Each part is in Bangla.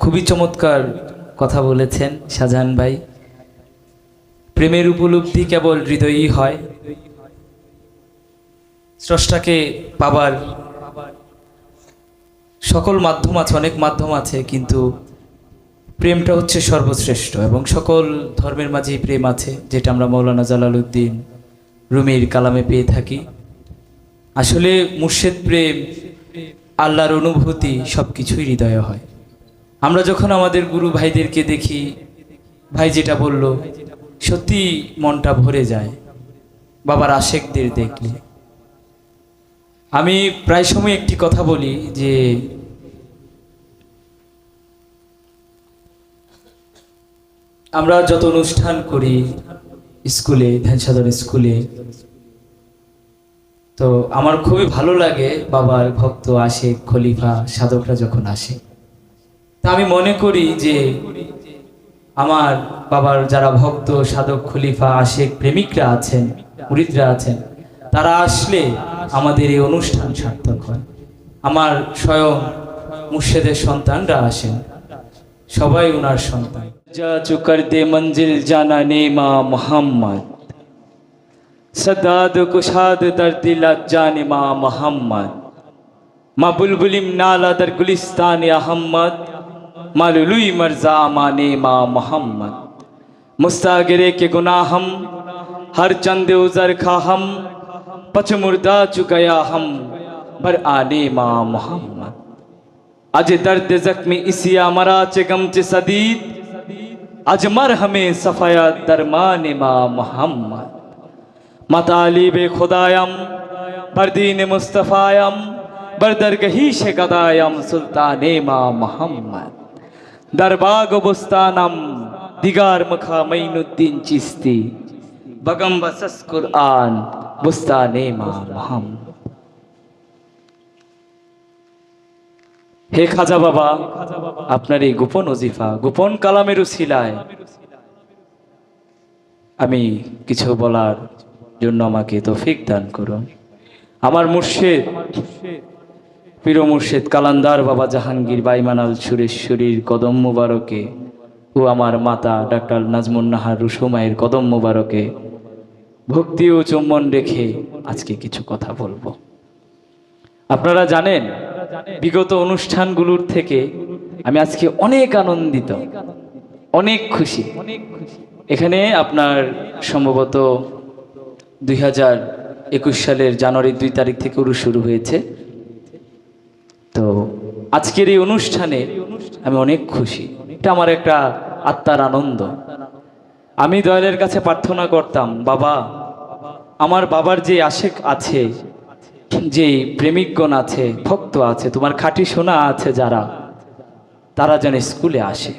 খুবই চমৎকার কথা বলেছেন শাহজাহান ভাই। প্রেমের উপলব্ধি কেবল হৃদয়ই হয়। স্রষ্টাকে পাবার সকল মাধ্যম আছে, অনেক মাধ্যম আছে, কিন্তু প্রেমটা হচ্ছে সর্বশ্রেষ্ঠ এবং সকল ধর্মের মাঝেই প্রেম আছে, যেটা আমরা মৌলানা জালালউদ্দিন রুমির কালামে পেয়ে থাকি। আসলে মুর্শেদ প্রেম, আল্লাহর অনুভূতি সব কিছুই হৃদয়ে হয়। আমরা যখন আমাদের গুরু ভাইদেরকে দেখি, ভাই যেটা বলল, সত্যি মনটা ভরে যায় বাবার আশেকদের দেখলে। আমি প্রায় সময় একটি কথা বলি যে, আমরা যত অনুষ্ঠান করি স্কুলে ধ্যানসাধন স্কুলে, তো আমার খুবই ভালো লাগে বাবার ভক্ত আসে খলিফা, সাধকরা যখন আসে। তা আমি মনে করি যে আমার বাবার যারা ভক্ত, সাধক, খলিফা, আশেক প্রেমিকরা আছেন, মুরিদরা আছেন, তারা আসলে আমাদের এই অনুষ্ঠান সার্থক হয়। আমার স্বয়ং মুর্শেদের সন্তানরা আসেন। সবাই ওনার সন্তান। যা চুকার দে মঞ্জিল জানা নে মা মোহাম্মদ সদাদ কুশাদ দর দিলা জানে মা মোহাম্মদ। মা বুলবুলিম নালা দর গুলিস্তান আহম্মদ। مالولوی مرزا مانے ما محمد. مستاگرے کے گناہ ہم، ہر چند اوزر کھا ہم، پچ مردہ چکیا ہم، بر آنے ما محمد. اج درد زخمی اسیا مرا چے گم چے صدید اج مر ہمیں صفیہ درمان ما محمد. مطالب خدایم بردین مصطفیم بردرگہی درگہیش گدایم سلطان ما محمد. দরবাগ অবস্থানম দিগার মুখা মঈনুদ্দিন চিস্তি বগম বসস কুরআন বুস্তানে মাহাম হে খাজা বাবা আপনার এই গোপন ওজিফা গোপন কালামের উশিলায় আমি কিছু বলার জন্য আমাকে তৌফিক দান করুন আমার মুর্শিদ পীর মুর্শেদ কালান্দার বাবা জাহাঙ্গীর বাইমানাল সুরেশ্বরীর কদম মুবারকে ও আমার মাতা ডাক্তার নাজমুন নাহার রুসুমায়ের কদম মুবারকে। ভক্তি ও চুম্বন রেখে আজকে কিছু কথা বলব। আপনারা জানেন, বিগত অনুষ্ঠানগুলোর থেকে আমি আজকে অনেক আনন্দিত, অনেক খুশি। এখানে আপনার সম্ভবত দুই হাজার একুশ সালের জানুয়ারি দুই তারিখ থেকে শুরু হয়েছে। আজকের এই অনুষ্ঠানে আমি অনেক খুশি। এটা আমার একটা আত্মার আনন্দ। আমি দয়ালের কাছে প্রার্থনা করতাম, বাবা, আমার বাবার যে আশেক আছে, যে প্রেমিকগণ আছে, ভক্ত আছে, তোমার খাঁটি সোনা আছে যারা, তারা যেন স্কুলে আসে।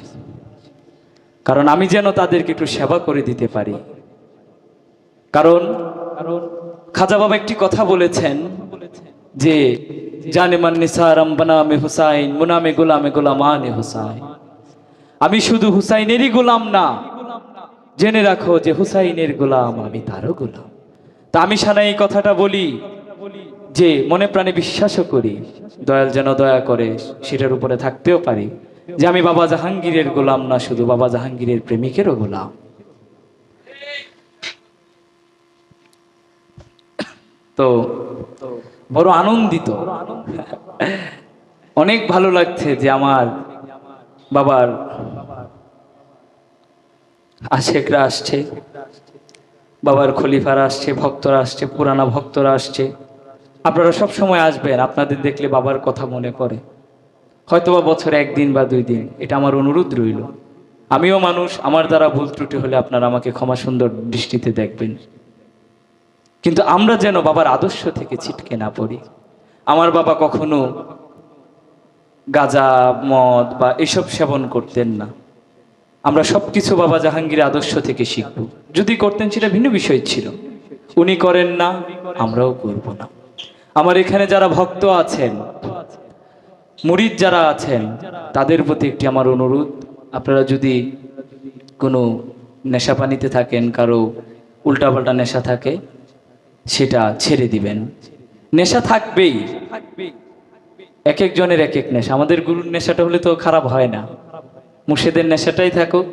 কারণ আমি যেন তাদেরকে একটু সেবা করে দিতে পারি। কারণ খাজা বাবা একটি কথা বলেছেন যে জানে মান নিসারাম বানামে হুসাইন মুনামে গোলামে গোলামানে হুসাইন। আমি শুধু হুসাইনেরই গোলাম না, জেনে রাখো যে হুসাইনের গোলাম আমি তারও গোলাম। তা আমি সানা এই কথাটা বলি যে মনে প্রাণে বিশ্বাসও করি, দয়াল যেন দয়া করে সেটার উপরে থাকতেও পারি, যে আমি বাবা জাহাঙ্গীরের গোলাম না, শুধু বাবা জাহাঙ্গীরের প্রেমিকেরও গোলাম। তো বড় আনন্দিত। অনেক ভালো লাগছে যে আমার বাবার আশেকরা আসছে, বাবার খলিফারা আসছে, ভক্তরা আসছে, পুরানা ভক্তরা আসছে। আপনারা সব সময় আসবেন, আপনাদের দেখলে বাবার কথা মনে পড়ে। হয়তোবা বছরে একদিন বা দুই দিন, এটা আমার অনুরোধ রইল। আমিও মানুষ, আমার দ্বারা ভুল ত্রুটি হলে আপনারা আমাকে ক্ষমা সুন্দর দৃষ্টিতে দেখবেন। কিন্তু আমরা যেন বাবার আদর্শ থেকে ছিটকে না পড়ি। আমার বাবা কখনো গাজা, মদ বা এসব সেবন করতেন না। আমরা সব কিছু বাবা জাহাঙ্গীর আদর্শ থেকে শিখব। যদি করতেন সেটা ভিন্ন বিষয় ছিল। উনি করেন না, আমরাও করব না। আমার এখানে যারা ভক্ত আছেন, মুরিদ যারা আছেন, তাদের প্রতি একটি আমার অনুরোধ। আপনারা যদি কোনো নেশা পানিতে থাকেন, কারও উল্টাপাল্টা নেশা থাকে সেটা ছেড়ে দিবেন। নেশা থাকবেই। এক একজনের এক এক নেশা। আমাদের গুরুর নেশাটা হলে তো খারাপ হয় না। মুর্শিদের নেশাটাই থাকুক।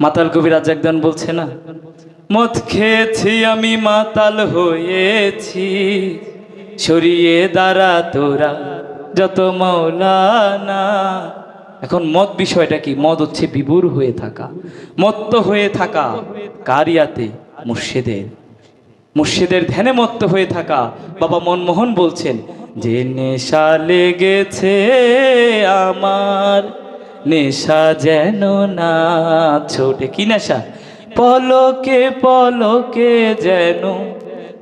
মাতাল কবি রাজাকদান বলছে না, মদ খেয়েছি আমি মাতাল হয়েছি, সরিয়ে দাঁড়া তোরা, যত মৌলানা এখন মদ বিষয়টা কি? মদ হচ্ছে বিভুর হয়ে থাকা। মত্ত হয়ে থাকা কারিয়াতে মুর্শিদের। মুর্শিদের ধ্যানে মত্ত হয়ে থাকা বাবা মনমোহন বলছেন, যে নেশা লেগেছে আমার, নেশা যেন না ছোটে। কি নেশা? পলকে পলকে যেন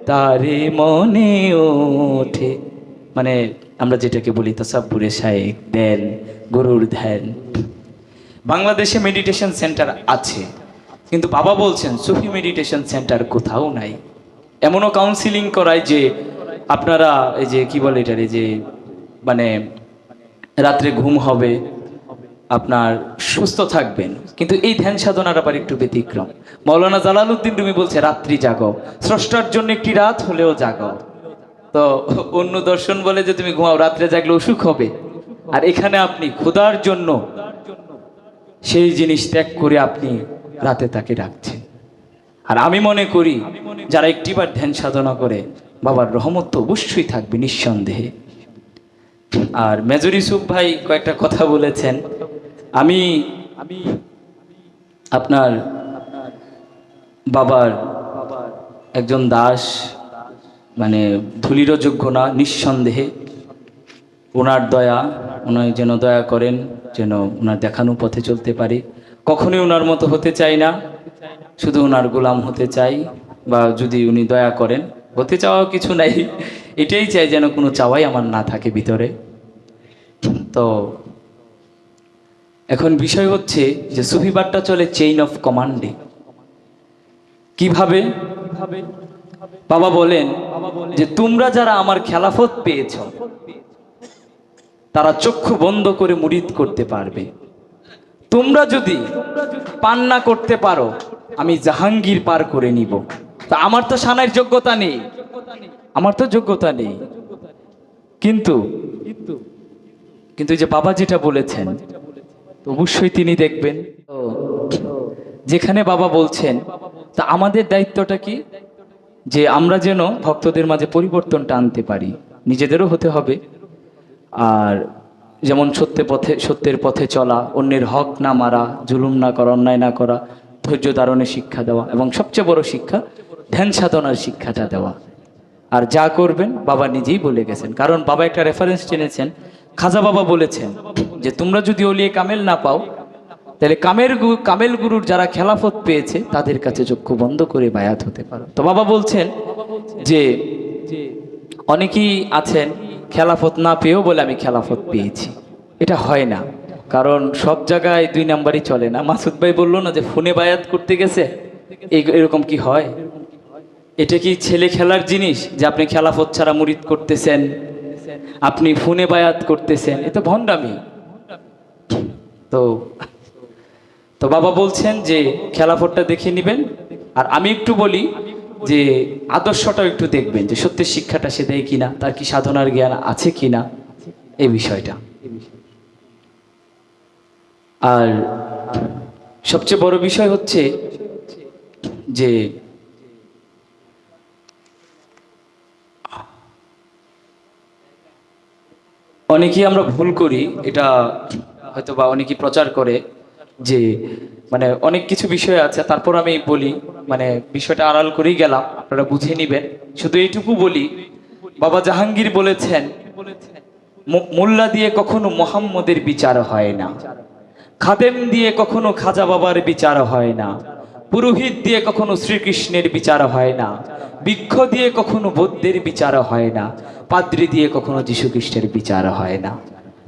তারে মনে ওঠে। মানে আমরা যেটাকে বলি তসাব্বুরে শায়েক, দেন গরুর ধ্যান। বাংলাদেশে মেডিটেশন সেন্টার আছে, কিন্তু বাবা বলছেন, সুফি মেডিটেশন সেন্টার কোথাও নাই। এমনও কাউন্সিলিং করায় যে আপনারা এই যে কি বলে এটার এই যে মানে রাত্রে ঘুম হবে, আপনার সুস্থ থাকবেন। কিন্তু এই ধ্যান সাধনার আবার একটু ব্যতিক্রম। মৌলানা জালালউদ্দিন রুমি বলছে, রাত্রি জাগো। স্রষ্টার জন্য একটি রাত হলেও জাগো। তো অন্য দর্শন বলে যে, তুমি ঘুমাও, রাত্রে জাগলে অসুখ হবে। আর এখানে আপনি খোদার জন্য সেই জিনিস ত্যাগ করে আপনি রাতে তাকে ডাকছেন। আর আমি মনে করি, যারা একটিবার ধ্যান সাধনা করে, বাবার রহমত তো অবশ্যই থাকবে নিঃসন্দেহে। আর মেজর ইউসুফ ভাই কয়েকটা কথা বলেছেন। আমি আমি আপনার বাবার একজন দাস মানে ধুলিরও যোগ্য না, নিঃসন্দেহে। ওনার দয়া ওনার যেন দয়া করেন, যেন ওনার দেখানো পথে চলতে পারি। কখনোই ওনার মতো হতে চাই না। শুধু ওনার গোলাম হতে চাই বা যদি উনি দয়া করেন, হতে চাওয়াও কিছু নাই। এটাই চাই যেন কোনো চাওয়াই আমার না থাকে ভিতরে। তো এখন বিষয় হচ্ছে যে সুফিবারটা চলে চেইন অফ কমান্ডে কীভাবে? বাবা বলেন যে তোমরা যারা আমার খেলাফত পেয়েছ, তারা চক্ষু বন্ধ করে মুরিদ করতে পারবে। তোমরা যদি পান না করতে পারো, আমি জাহাঙ্গীর পার করে নিব। তা আমার তো সানার যোগ্যতা নেই। আমার তো যোগ্যতা নেই। কিন্তু কিন্তু যে বাবা যেটা বলেছেন অবশ্যই তিনি দেখবেন। যেখানে বাবা বলছেন, তা আমাদের দায়িত্বটা কি? যে আমরা যেন ভক্তদের মাঝে পরিবর্তনটা আনতে পারি। নিজেদেরও হতে হবে। আর যেমন সত্যে পথে, সত্যের পথে চলা, অন্যের হক না মারা, জুলুম না করা, অন্যায় না করা, ধৈর্য ধারণের শিক্ষা দেওয়া এবং সবচেয়ে বড় শিক্ষা, ধ্যান সাধনার শিক্ষাটা দেওয়া। আর যা করবেন বাবা নিজেই বলে গেছেন। কারণ বাবা একটা রেফারেন্স টেনেছেন খাজা বাবা বলেছেন যে, তোমরা যদি অলিয়ে কামেল না পাও, তাহলে কামের কামেল গুরুর যারা খেলাফত পেয়েছে, তাদের কাছে চক্ষু বন্ধ করে বায়াত হতে পারো। তো বাবা বলছেন যে, অনেকেই আছেন খেলাফত না পেয়েও বলে আমি খেলাফত পেয়েছি। এটা হয় না। কারণ সব জায়গায় দুই নাম্বারই চলে না। মাসুদ ভাই বলল না যে, ফোনে বায়াত করতে গেছে? এই- এরকম কি হয়? এটা কি ছেলে খেলার জিনিস যে আপনি খেলাফত ছাড়া মুরিদ করতেছেন? আপনি ফোনে বায়াত করতেছেন? এ তো ভণ্ডামি। তো তো বাবা বলছেন যে, খেলাফতটা দেখে নেবেন। আর আমি একটু বলি যে আদর্শটাও একটু দেখবেন, যে সত্যের শিক্ষাটা সে দেয় কিনা, তার কি সাধনার জ্ঞান আছে কিনা, এই বিষয়টা। আর সবচেয়ে বড় বিষয় হচ্ছে যে অনেকেই আমরা ভুল করি, এটা হয়তো বা অনেকেই প্রচার করে, যে মানে অনেক কিছু বিষয় আছে, তারপর আমি বলি মানে বিষয়টা আড়াল করেই গেলাম, আপনারা বুঝে নিবেন। শুধু এইটুকু বলি, বাবা জাহাঙ্গীর বলেছেন মোল্লা দিয়ে কখনো মোহাম্মদের বিচার হয় না। খাদেম দিয়ে কখনো খাজা বাবার বিচার হয় না। পুরোহিত দিয়ে কখনো শ্রীকৃষ্ণের বিচার হয় না। বৃক্ষ দিয়ে কখনো বৌদ্ধের বিচার হয় না। পাদ্রি দিয়ে কখনো যীশুখ্রিস্টের বিচার হয় না।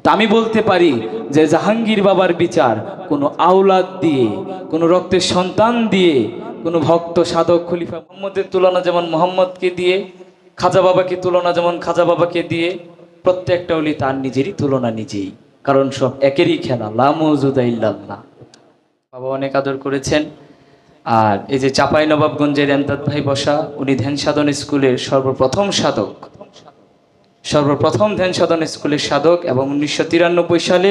আমি বলতে পারি যে জাহাঙ্গীর বাবার বিচার কোনো আওলাদ দিয়ে, কোনো রক্তের সন্তান দিয়ে, কোনো ভক্ত, সাধক, খলিফা মোহাম্মদের তুলনা যেমন মোহাম্মদকে দিয়ে, খাজা বাবাকে তুলনা যেমন খাজা বাবাকে দিয়ে, প্রত্যেকটা হলি তার নিজেরই তুলনা নিজেই। কারণ সব একেরই খেলা লামুজুদা ইল্লাল্লাহ। বাবা অনেক আদর করেছেন। আর এই যে চাপাই নবাবগঞ্জের এমদাদ ভাই বসা, উনি ধ্যান সাধন স্কুলের সর্বপ্রথম সাধক। সর্বপ্রথম ধ্যান সাধন স্কুলের সাধক এবং উনিশশো তিরানব্বই সালে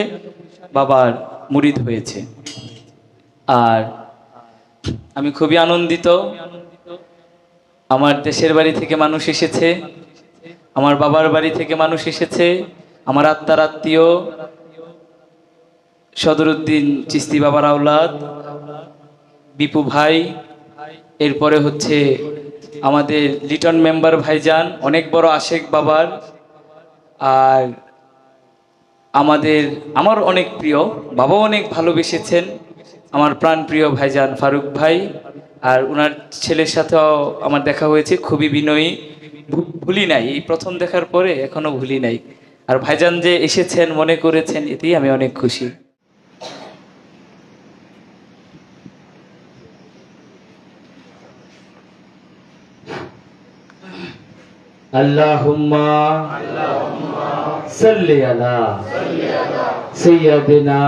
বাবার মুরিদ হয়েছে। আর আমি খুবই আনন্দিত, আমার দেশের বাড়ি থেকে মানুষ এসেছে, আমার বাবার বাড়ি থেকে মানুষ এসেছে, আমার আত্মার আত্মীয়, সদরুদ্দিন চিস্তি বাবার আওলাদ, বিপু ভাই, এরপরে হচ্ছে আমাদের লিটন মেম্বার ভাইজান, অনেক বড় আশেক বাবার আর আমাদের, আমার অনেক প্রিয়, বাবাও অনেক ভালোবেসেছেন, আমার প্রাণ প্রিয় ভাইজান ফারুক ভাই, আর ওনার ছেলের সাথেও আমার দেখা হয়েছে, খুবই বিনয়ী। ভুলি নাই, এই প্রথম দেখার পরে এখনও ভুলি নাই। আর ভাইজান যে এসেছেন, মনে করেছেন, এতেই আমি অনেক খুশি। اللهم صل على سيدنا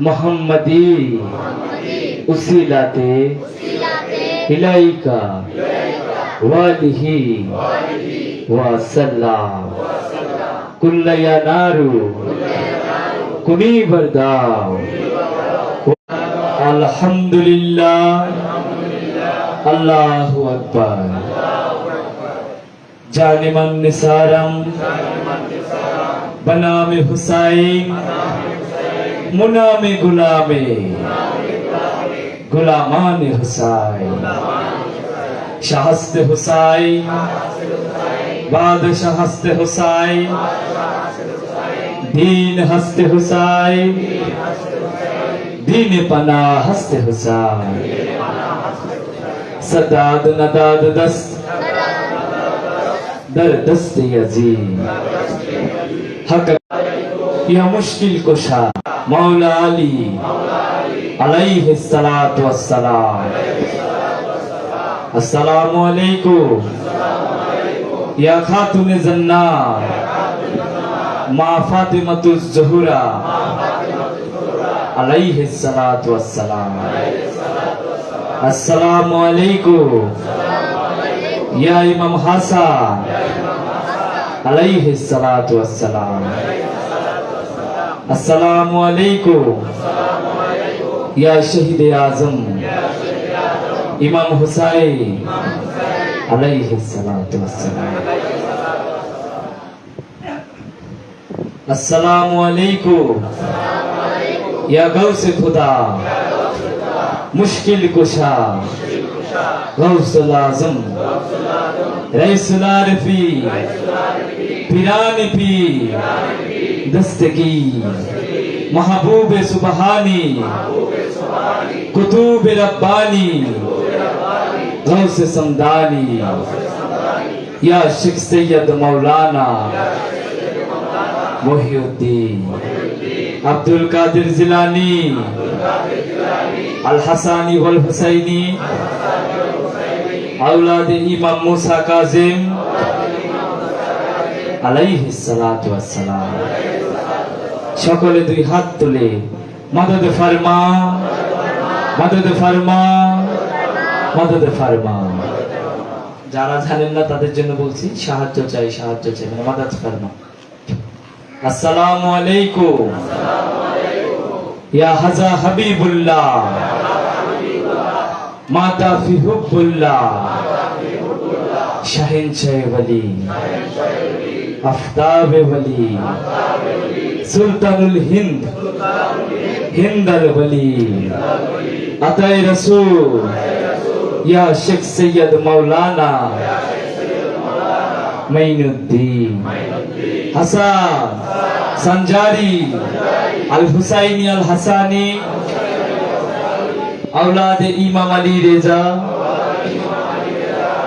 محمد وسيلات إليك وآله وسلم. كل کل یا نارو کنی الحمد لله. الله أكبر. جانبن نسارم بنام حسائن منام منا میں غلام غلامان حسین شہست حسائن بادشاہ ہست حسائن دین ہست حسائن دین پناہ ہست حسائن سداد نداد دست در دست عظیم حق یا مشکل کشا. مولا علی علیہ السلام والسلام. السلام علیکم. یا خاتون زنان ما فاطمت الزہرہ علیہ السلام السلام علیکم. یا امام حسان আলাইহি সালাতু ওয়াসসালাম। আসসালামু আলাইকুম। ইয়া শহীদে আজম। ইমাম হুসাইন। আলাইহি সালাতু ওয়াসসালাম। আসসালামু আলাইকুম। ইয়া গাউসে খুদা। মুশকিল কুশা। গাউসুল আজম। রাইসুল আরফি। রাইসুল پیران پی دستگی، محبوب سبحانی، قطوب ربانی، غوث سمدانی یا شک سید مولانا محی الدین عبدالقادر زلانی الحسانی والحسینی، اولاد امام موسیٰ قازم আলাইহি ওয়াসসালাম সকলে দুই হাত তুলে, মদদ ফরমা মদদ ফরমা মদদ ফরমা। যারা জানেন না, তাদের জন্য বলছি, সাহায্য চাই সাহায্য চাই মানে মদদ ফরমা। আসসালামু আলাইকুম। ইয়া হাজা হাবিবুল্লাহ। মাতা ফি হুব্বুল্লাহ শাহিন শাহ ওয়ালি আফতাবে বলি সুলতানুল হিন্দ। হিন্দার বলি আতাই রসুল। ইয়া শেখ সৈয়দ মৌলানা মাইনুদ্দিন। হাসান সঞ্জারি আল হুসাইনি আল হাসানি। আউলাদ ইমাম আলী রেজা।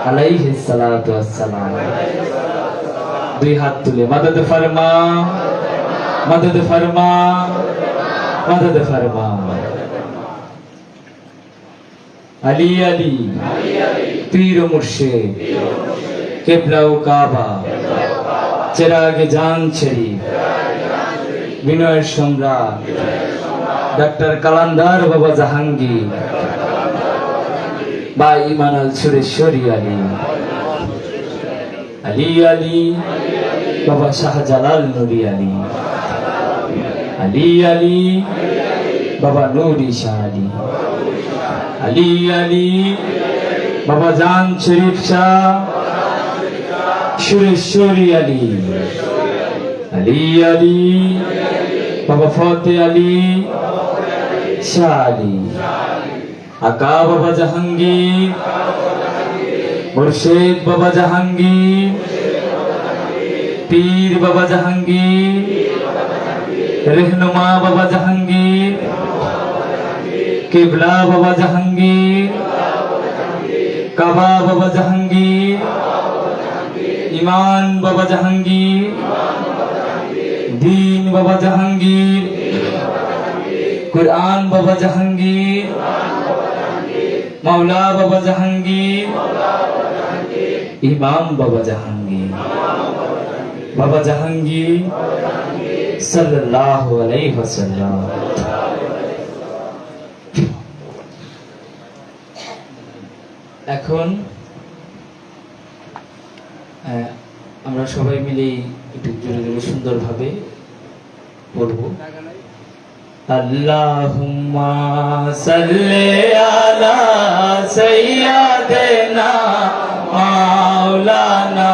আলাইহিস সালাতু ওয়াস সালাম। দুই হাত তুলে মদদ ফরমা মদদ ফরমা মদদ ফরমা। আলী আলী পীর মুর্শিদ কেবলা ও কাবা, চেরাগে জান ছেড়ি বিনয়ের সম্রাট, ডাক্তার কালান্দার বাবা জাহাঙ্গীর, বা ইমান আল সুরেশ্বরী আলী। আলী আলী, বাবা শাহজালাল নুরি আলী। আলী আলী, বাবা নুরি শাহ আলী। আলী আলী, বাবা জান শরীফ শাহ, সুরেশ্বরী আলী। আলী আলী, বাবা ফতে আলী, শাহ আলী। আকা বাবা জাহাঙ্গীর, মুর্শেদ বাবা জাহাঙ্গীর। পীর বাবা জাহাঙ্গীর, রেহনুমা বাবা জাহাঙ্গীর, কেবলা বাবা জাহাঙ্গীর, কাবা বাবা জাহাঙ্গীর, ইমান বাবা জাহাঙ্গীর, দিন বাবা জাহাঙ্গীর, কুরআন বাবা জাহাঙ্গীর, মাওলা বাবা জাহাঙ্গীর, ইমাম বাবা জাহাঙ্গীর। বাবা জাহাঙ্গীর এখন আমরা সবাই মিলে একটু জোরে জোরে সুন্দরভাবে পড়ব। আল্লাহুম্মা সাল্লি আলা সাইয়্যিদিনা মাওলানা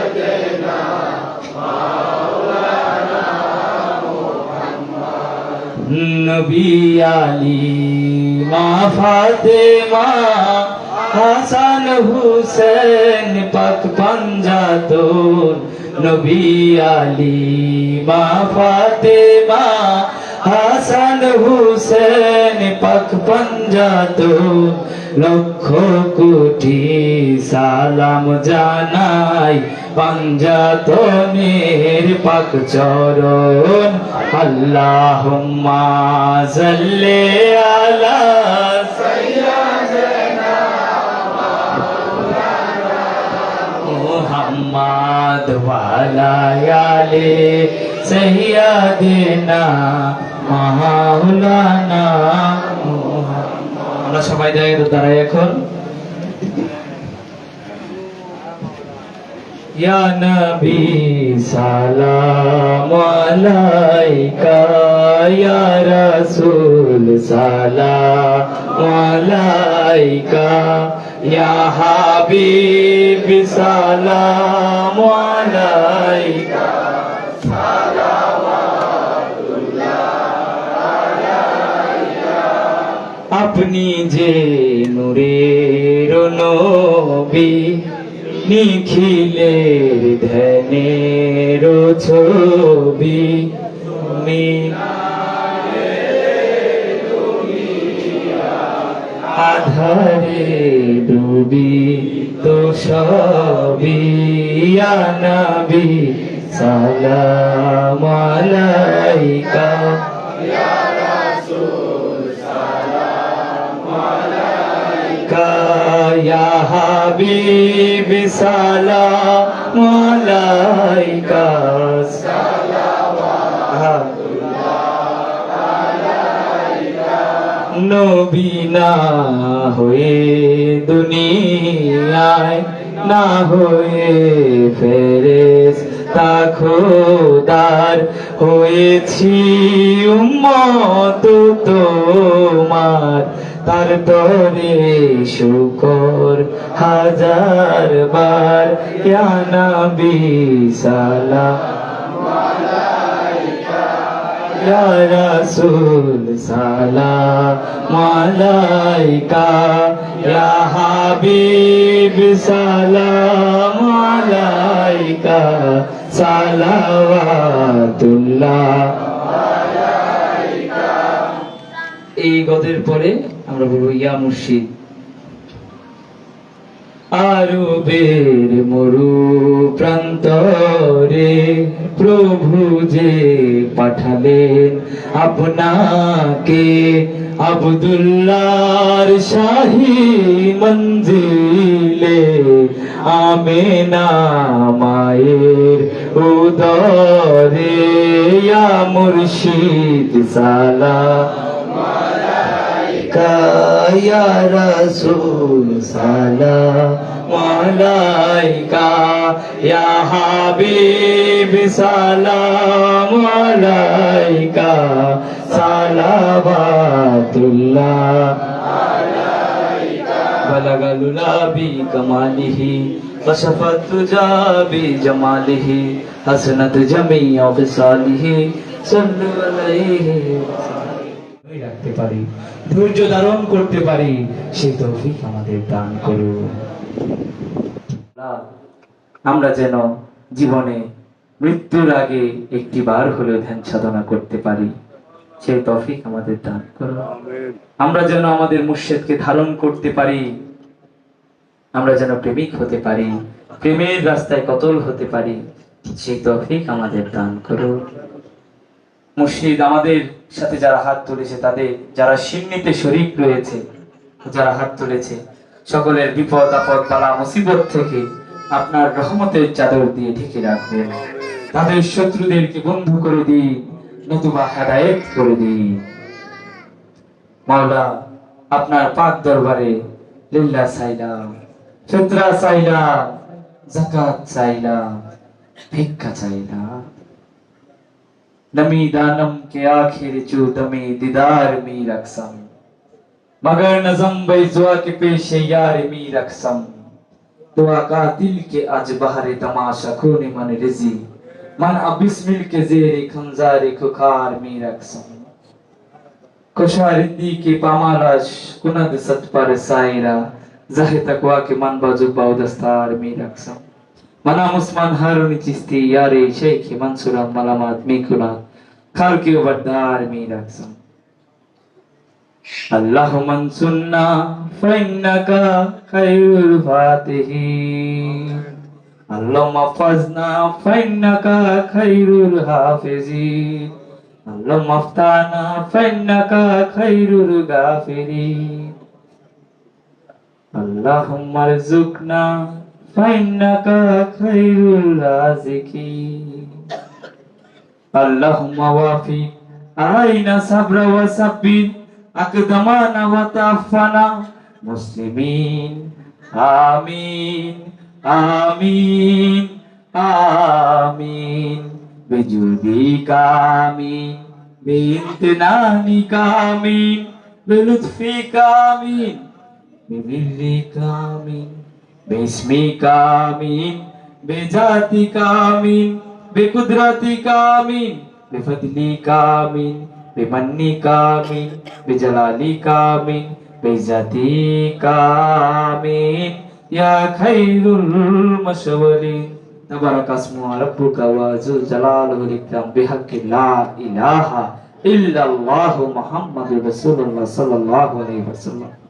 নবী আলী, মা ফাতেমা, হাসান হুসেন, পাক পাঞ্জাতন নবী আলী, মা ফাতেমা, হাসান হুসেন, পাক পাঞ্জাতন লক্ষ কোটি সালাম জানাই পাঞ্জাতনের পাক চরণ। আল্লাহুম্মা সাল্লি আলা মুহাম্মদ ওয়ালা আলি সাইয়্যিদিনা মাওলানা মুহাম্মদ। আমরা সবাই দাঁড়িয়ে দাঁড়াই এখন। ইয়া নবী, সালাম আলাইকা। ইয়া রাসূল, সালাম আলাইকা। ইয়া হাবিব, সালাম আলাইকা। আপনি যে নূরের নবী নিখিলের ধ্যানের ছবি তুমি আধারে ডুবি তো ইয়া নবী সালাম يا حبيب سلام عليك নবী না হয়ে দুনিয়ায় না হয়ে ফেরেস তা খোদার হয়েছি উম্মত তোমার তার তরে শুকর হাজার বার। নবী সালাম সালাম আলাইকা। ইয়া হাবিব সালাম আলাইকা। সালাওয়াতুল্লাহ। এই গদের পরে আমরা ইয়া মুর্শিদ। আরবের মরু প্রান্তরে প্রভু যে পাঠালেন, আপনাকে আবদুল্লাহর শাহী মঞ্জিলে আমেনা মায়ের উদরে, ইয়া মুর্শিদ সালা کا یا رسول سلام علیکہ، یا حبیب، سلام علیکہ، صلوات اللہ بلغ للابی کمالہی وصفت جابی جمالہی حسنت جمعی جمیع فصالہی صلو علیہ وسلم۔ রাখতে পারি, ধৈর্য ধারণ করতে পারি, সেই তৌফিক আমাদের দান করুন। আমরা যেন জীবনে মৃত্যুর আগে একটি বার হলেও ধ্যান সাধনা করতে পারি, সেই তৌফিক আমাদের দান করুন। আমরা যেন আমাদের মুর্শেদকে ধারণ করতে পারি, আমরা যেন প্রেমিক হতে পারি, প্রেমের রাস্তায় কতল হতে পারি, সেই তফিক আমাদের দান করুন। মুর্শিদ আমাদের সাথে যারা হাত তুলেছে, তাদের যারা সিন্নিতে শরিক রয়েছে, যারা হাত তুলেছে, সকলের বিপদ, আপদ, বালা, মুসিবত থেকে আপনার রহমতের চাদর দিয়ে ঢেকে রাখবেন। তাদের শত্রুদেরকে বন্ধু করে দিন, নতুবা হেদায়েত করে দিন। মাওলা, আপনার পাক দরবারে লিল্লা চাইলাম ফিতরা চাইলাম জাকাত চাইলাম ভিক্ষা চাইলাম। دمی دانم کے آخر چو دمی دیدار می رکھسم مگر نظم بیزوا کے پیش یار می رکھسم دعا کا دل کے آج بہر تماشا کھونے من رزی من اب بسمل کے زیر کھنزار کھکار می رکھسم کشا رندی کی پامالا کند ست پر سائرہ زہ تکوا کے من بازو باودستار می رکھسم মালাম উসমান হারুন চিস্তি ইয়ারে শেখ মনসুরাম মালাম আদমিকুনা কার কিউ বদ্দার মি রাখসম আল্লাহু মনসুন্না, ফাইন্নাকা খায়রুল ফাতিহি। আল্লাহু মাফাজনা ফাইন্নাকা খায়রুল হাফিজি। আল্লাহু মাফতানা ফাইন্নাকা খায়রুল গাফিরি আল্লাহুম্মা রযুকনা فإنك خير الرازقين اللهم وافي علينا صبر وثبت أقدامنا وتعفنا مسلمين آمين آمين آمين بجودك آمين بامتنانك آمين بلطفك آمين ببرك آمين بسمی کامین بے جاتی کامین بے قدرتی کامین بے فضلی کامین بے منی کامین بے جلالی کامین بے جاتی کامین یا خیر المشورین تبارک رب کا وازو جلال و الاکرام بحق لا الہ الا اللہ محمد رسول اللہ صلی اللہ علیہ وسلم